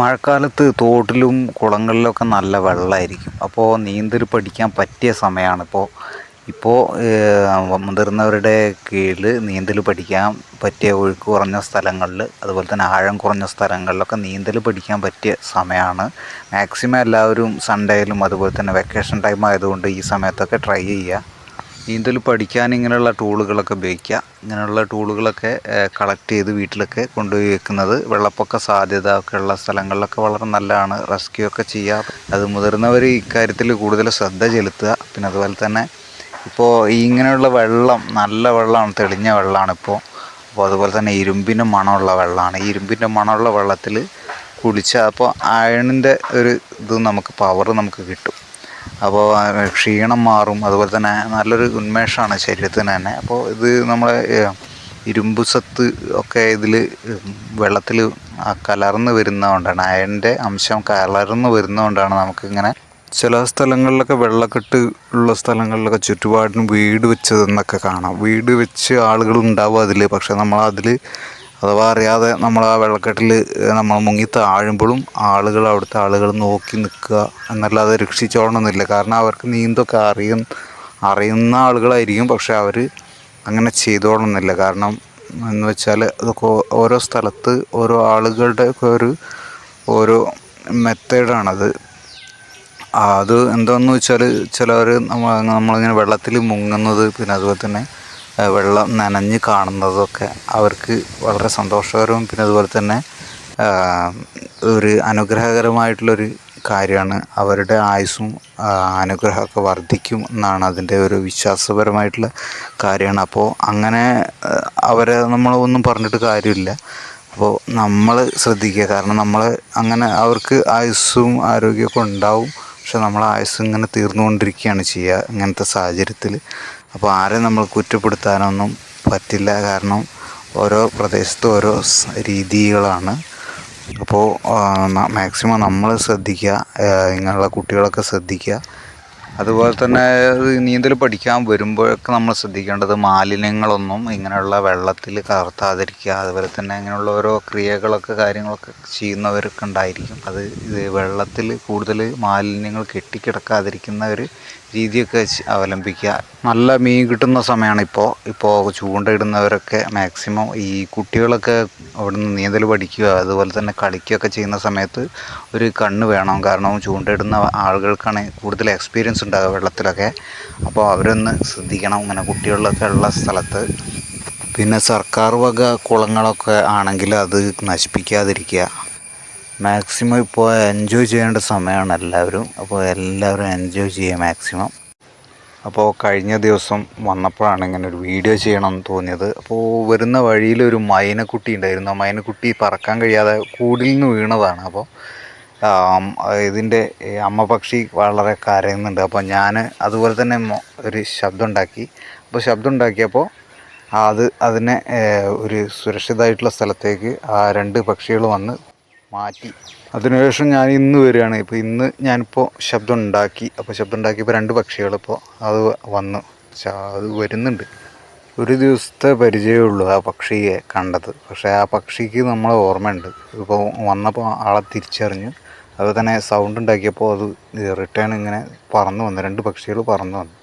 മഴക്കാലത്ത് തോട്ടിലും കുളങ്ങളിലൊക്കെ നല്ല വെള്ളമായിരിക്കും. അപ്പോൾ നീന്തൽ പഠിക്കാൻ പറ്റിയ സമയമാണ് ഇപ്പോൾ ഇപ്പോൾ മുതിർന്നവരുടെ കീഴിൽ നീന്തൽ പഠിക്കാൻ പറ്റിയ ഒഴുക്ക് കുറഞ്ഞ സ്ഥലങ്ങളിൽ അതുപോലെ തന്നെ ആഴം കുറഞ്ഞ സ്ഥലങ്ങളിലൊക്കെ നീന്തൽ പഠിക്കാൻ പറ്റിയ സമയമാണ് മാക്സിമം എല്ലാവരും സൺഡേയിലും അതുപോലെ തന്നെ വെക്കേഷൻ ടൈം ആയതുകൊണ്ട് ഈ സമയത്തൊക്കെ ട്രൈ ചെയ്യുക. നീന്തൽ പഠിക്കാൻ ഇങ്ങനെയുള്ള ടൂളുകളൊക്കെ ഉപയോഗിക്കുക. ഇങ്ങനെയുള്ള ടൂളുകളൊക്കെ കളക്ട് ചെയ്ത് വീട്ടിലൊക്കെ കൊണ്ടുപോയി വെക്കുന്നത് വെള്ളപ്പൊക്ക സാധ്യത ഒക്കെ ഉള്ള സ്ഥലങ്ങളിലൊക്കെ വളരെ നല്ലതാണ്. റെസ്ക്യൂ ഒക്കെ ചെയ്യുക. അത് മുതിർന്നവർ ഇക്കാര്യത്തിൽ കൂടുതൽ ശ്രദ്ധ ചെലുത്തുക. പിന്നെ അതുപോലെ തന്നെ ഇപ്പോൾ ഇങ്ങനെയുള്ള വെള്ളം നല്ല വെള്ളമാണ് തെളിഞ്ഞ വെള്ളമാണ് ഇപ്പോൾ അപ്പോൾ അതുപോലെ തന്നെ ഇരുമ്പിന്റെ മണമുള്ള വെള്ളമാണ്. ഇരുമ്പിന്റെ മണമുള്ള വെള്ളത്തിൽ കുളിച്ചാൽ അപ്പോൾ അയണിന്റെ ഒരു ഇത് നമുക്ക് പവർ നമുക്ക് കിട്ടും. അപ്പോൾ ക്ഷീണം മാറും. അതുപോലെ തന്നെ നല്ലൊരു ഉന്മേഷമാണ് ശരീരത്തിന് തന്നെ. അപ്പോൾ ഇത് നമ്മളെ ഇരുമ്പ് സത്ത് ഒക്കെ ഇതിൽ വെള്ളത്തിൽ കലർന്ന് വരുന്നതുകൊണ്ടാണ് അയണിന്റെ അംശം കലർന്ന് വരുന്നതുകൊണ്ടാണ് നമുക്കിങ്ങനെ ചില സ്ഥലങ്ങളിലൊക്കെ വെള്ളക്കെട്ട് ഉള്ള സ്ഥലങ്ങളിലൊക്കെ ചുറ്റുപാടിന് വീട് വെച്ചതെന്നൊക്കെ കാണാം. വീട് വെച്ച് ആളുകൾ ഉണ്ടാവും അതിൽ പക്ഷെ നമ്മൾ അഥവാ അറിയാതെ നമ്മൾ ആ വെള്ളക്കെട്ടിൽ നമ്മൾ മുങ്ങി താഴുമ്പോഴും ആളുകൾ അവിടുത്തെ ആളുകൾ നോക്കി നിൽക്കുക എന്നല്ലാതെ രക്ഷിച്ചോളണമെന്നില്ല കാരണം അവർക്ക് നീന്തൊക്കെ അറിയും അറിയുന്ന ആളുകളായിരിക്കും പക്ഷെ അവർ അങ്ങനെ ചെയ്തോളണമെന്നില്ല കാരണം എന്ന് വെച്ചാൽ അതൊക്കെ ഓരോ സ്ഥലത്ത് ഓരോ ആളുകളുടെ ഒക്കെ ഒരു ഓരോ മെത്തേഡാണത്. അത് എന്താണെന്ന് വെച്ചാൽ ചിലർ നമ്മൾ നമ്മളിങ്ങനെ വെള്ളത്തിൽ മുങ്ങുന്നത് പിന്നെ അതുപോലെ തന്നെ വെള്ളം നനഞ്ഞ് കാണുന്നതൊക്കെ അവർക്ക് വളരെ സന്തോഷകരവും പിന്നെ അതുപോലെ തന്നെ ഒരു അനുഗ്രഹകരമായിട്ടുള്ളൊരു കാര്യമാണ്. അവരുടെ ആയുസ്സും അനുഗ്രഹമൊക്കെ വർദ്ധിക്കും എന്നാണ് അതിന്റെ ഒരു വിശ്വാസപരമായിട്ടുള്ള കാര്യമാണ്. അപ്പോൾ അങ്ങനെ അവരെ നമ്മൾ ഒന്നും പറഞ്ഞിട്ട് കാര്യമില്ല. അപ്പോൾ നമ്മൾ ശ്രദ്ധിക്കുക. കാരണം നമ്മൾ അങ്ങനെ അവർക്ക് ആയുസ്സും ആരോഗ്യമൊക്കെ ഉണ്ടാവും. പക്ഷെ നമ്മളെ ആയുസ് ഇങ്ങനെ തീർന്നുകൊണ്ടിരിക്കുകയാണ് ചെയ്യുക ഇങ്ങനത്തെ സാഹചര്യത്തിൽ. അപ്പോൾ ആരെ നമ്മൾ കുറ്റപ്പെടുത്താനൊന്നും പറ്റില്ല. കാരണം ഓരോ പ്രദേശത്തും ഓരോ രീതികളാണ്. അപ്പോൾ മാക്സിമം നമ്മൾ ശ്രദ്ധിക്കുക ഇങ്ങനെയുള്ള കുട്ടികളൊക്കെ ശ്രദ്ധിക്കുക. അതുപോലെ തന്നെ നീന്തൽ പഠിക്കാൻ വരുമ്പോഴൊക്കെ നമ്മൾ ശ്രദ്ധിക്കേണ്ടത് മാലിന്യങ്ങളൊന്നും ഇങ്ങനെയുള്ള വെള്ളത്തിൽ കലർത്താതിരിക്കുക അതുപോലെ തന്നെ ഇങ്ങനെയുള്ള ഓരോ ക്രിയകളൊക്കെ കാര്യങ്ങളൊക്കെ ചെയ്യുന്നവരൊക്കെ ഉണ്ടായിരിക്കും. അത് ഇത് വെള്ളത്തിൽ കൂടുതൽ മാലിന്യങ്ങൾ കെട്ടിക്കിടക്കാതിരിക്കുന്ന ഒരു രീതിയൊക്കെ അവലംബിക്കുക. നല്ല മീൻ കിട്ടുന്ന സമയമാണ് ഇപ്പോൾ ഇപ്പോൾ ചൂണ്ടയിടുന്നവരൊക്കെ മാക്സിമം ഈ കുട്ടികളൊക്കെ അവിടുന്ന് നീന്തൽ പഠിക്കുക അതുപോലെ തന്നെ കളിക്കുകയൊക്കെ ചെയ്യുന്ന സമയത്ത് ഒരു കണ്ണ് വേണം. കാരണം ചൂണ്ടയിടുന്ന ആളുകൾക്കാണ് കൂടുതൽ എക്സ്പീരിയൻസ് ഉണ്ടാകുക വെള്ളത്തിലൊക്കെ. അപ്പോൾ അവരൊന്ന് ശ്രദ്ധിക്കണം ഇങ്ങനെ കുട്ടികളിലൊക്കെ ഉള്ള സ്ഥലത്ത്. പിന്നെ സർക്കാർ വക കുളങ്ങളൊക്കെ ആണെങ്കിൽ അത് നശിപ്പിക്കാതിരിക്കുക. മാക്സിമം ഇപ്പോൾ എൻജോയ് ചെയ്യേണ്ട സമയമാണ് എല്ലാവരും. അപ്പോൾ എല്ലാവരും എൻജോയ് ചെയ്യുക മാക്സിമം അപ്പോൾ കഴിഞ്ഞ ദിവസം വന്നപ്പോഴാണ് ഇങ്ങനെ ഒരു വീഡിയോ ചെയ്യണം എന്ന് തോന്നിയത്. അപ്പോൾ വരുന്ന വഴിയിൽ ഒരു മൈനക്കുട്ടി ഉണ്ടായിരുന്നു. ആ മൈനക്കുട്ടി പറക്കാൻ കഴിയാതെ കൂടിൽ നിന്ന് വീണതാണ്. അപ്പോൾ ഇതിന്റെ അമ്മ പക്ഷി വളരെ കരയുന്നുണ്ട്. അപ്പോൾ ഞാൻ അതുപോലെ തന്നെ ഒരു ശബ്ദം ഉണ്ടാക്കി അപ്പോൾ ശബ്ദം ഉണ്ടാക്കിയപ്പോൾ അത് അതിനെ ഒരു സുരക്ഷിതമായിട്ടുള്ള സ്ഥലത്തേക്ക് ആ രണ്ട് പക്ഷികൾ വന്ന് മാറ്റി. അതിനുശേഷം ഞാൻ ഇന്ന് വരികയാണ്. ഇപ്പോൾ ഇന്ന് ഞാനിപ്പോൾ ശബ്ദം ഉണ്ടാക്കി അപ്പോൾ ശബ്ദം ഉണ്ടാക്കിയപ്പോൾ രണ്ട് പക്ഷികളിപ്പോൾ അത് വന്നു അത് വരുന്നുണ്ട്. ഒരു ദിവസത്തെ പരിചയമേ ഉള്ളൂ ആ പക്ഷിയെ കണ്ടത്. പക്ഷേ ആ പക്ഷിക്ക് നമ്മളെ ഓർമ്മയുണ്ട്. ഇപ്പോൾ വന്നപ്പോൾ ആളെ തിരിച്ചറിഞ്ഞു. അതുപോലെ തന്നെ സൗണ്ട് ഉണ്ടാക്കിയപ്പോൾ അത് റിട്ടേൺ ഇങ്ങനെ പറന്നു വന്നു. രണ്ട് പക്ഷികൾ പറന്നു വന്നു.